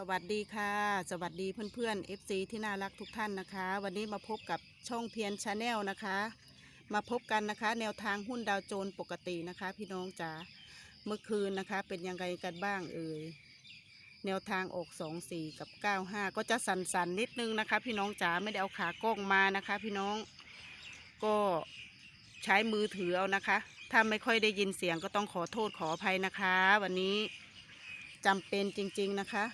สวัสดีค่ะ สวัสดีเพื่อนๆ FC ที่น่ารักทุกท่านนะคะ วันนี้มาพบกับช่องเพียนชาแนลนะคะ มาพบกันนะคะ แนวทางหุ้นดาวโจนส์ปกตินะคะ พี่น้องจ๋าเมื่อคืนนะคะ เป็นยังไงกันบ้างเอ่ยแนวทางออก 2 4 กับ 9 5 ก็จะสั่นๆนิดนึงนะคะ พี่น้องจ๋าไม่ได้เอาขากล้องมานะคะ พี่น้องก็ใช้มือถือเอานะคะ ถ้าไม่ค่อยได้ยินเสียงก็ต้องขอโทษขออภัยนะคะ วันนี้จำเป็นจริง ๆนะคะ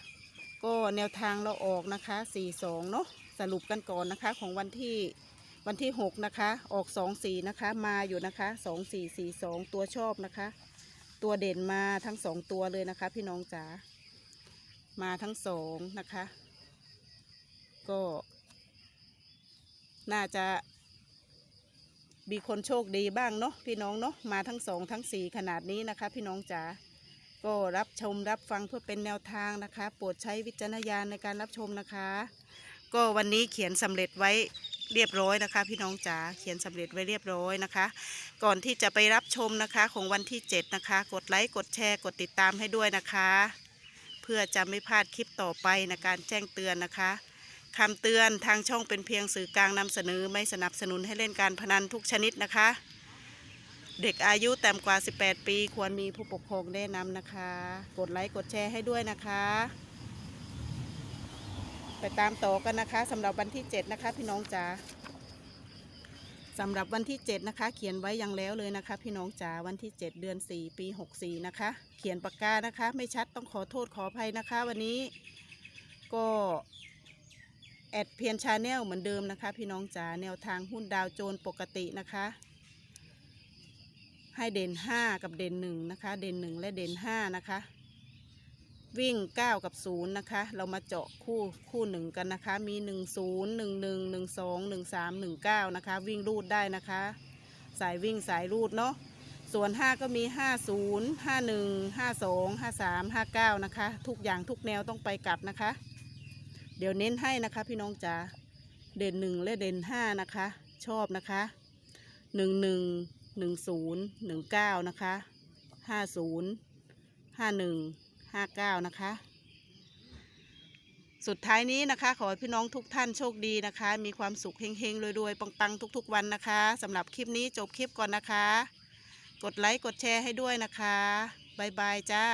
ก็แนวทางเราออกนะคะ 42 เนาะสรุปกันก่อนนะคะของวันที่วันที่ 6 นะคะ ออก 24 นะคะ มาอยู่นะคะ 2442 ตัวชอบนะคะ ตัวเด่นมาทั้งสองตัวเลยนะคะ พี่น้องจ๋ามาทั้งสองนะคะ ก็ น่าจะมีคนโชคดีบ้างเนาะพี่น้องเนาะมาทั้งสองทั้งสี่ขนาดนี้นะคะ พี่น้องจ๋า ก็รับชมรับฟังเพื่อเป็นแนวทางนะคะ โปรดใช้วิจารณญาณในการรับชมนะคะ ก็วันนี้เขียนสำเร็จไว้เรียบร้อยนะคะ พี่น้องจ๋าเขียนสำเร็จไว้เรียบร้อยนะคะ ก่อนที่จะไปรับชมนะคะของวันที่ 7 นะคะ กดไลค์กดแชร์กดติดตามให้ด้วยนะคะ เพื่อจะไม่พลาดคลิปต่อไปในการแจ้งเตือนนะคะคำเตือนทางช่องเป็นเพียงสื่อกลางนำเสนอไม่สนับสนุนให้เล่นการพนันทุกชนิดนะคะ เด็กอายุต่ำกว่า 18 ปี ควรมีผู้ปกครองแนะนำนะคะ กดไลค์กดแชร์ให้ด้วยนะคะ ไปตามต่อกันนะคะสำหรับวันที่ 7 นะคะ พี่น้องจ๋าสำหรับวันที่ 7 นะคะ เขียนไว้อยังแล้วเลยนะคะ พี่น้องจ๋าวันที่ 7 เดือน 4 ปี 64 นะคะ เขียนปากกานะคะ ไม่ชัดต้องขอโทษขออภัยนะคะ วันนี้ก็แอดเพียนชาแนลเหมือนเดิมนะคะ พี่น้องจ๋าแนวทางหุ้นดาวโจนปกตินะคะ ให้เด่น5กับเด่น1นะคะ เด่น1และเด่น5นะคะ วิ่ง9กับ0นะคะ เรามาเจาะคู่คู่หนึ่งกันนะคะ มี1 0 1 1 1 2 1 3 1 9นะคะ วิ่งรูดได้นะคะ สายวิ่งสายรูดเนาะส่วน 5 ก็มี 5 0 5 1 5 2 5 3 5 9 นะคะ ทุกอย่างทุกแนวต้องไปกลับนะคะ เดี๋ยวเน้นให้นะคะพี่น้องจ๋าเด่น 1 และเด่น 5 นะคะ ชอบนะคะ 1 1 หนึ่งศูนย์หนึ่งเก้านะคะห้าศูนย์ห้าหนึ่งห้าเก้านะคะ สุดท้ายนี้นะคะ ขอให้พี่น้องทุกท่านโชคดีนะคะ มีความสุขเฮงๆรวยๆปังๆ ทุกๆ วันนะคะสำหรับคลิปนี้จบคลิปก่อนนะคะ กดไลค์กดแชร์ให้ด้วยนะคะบ๊ายบายจ้า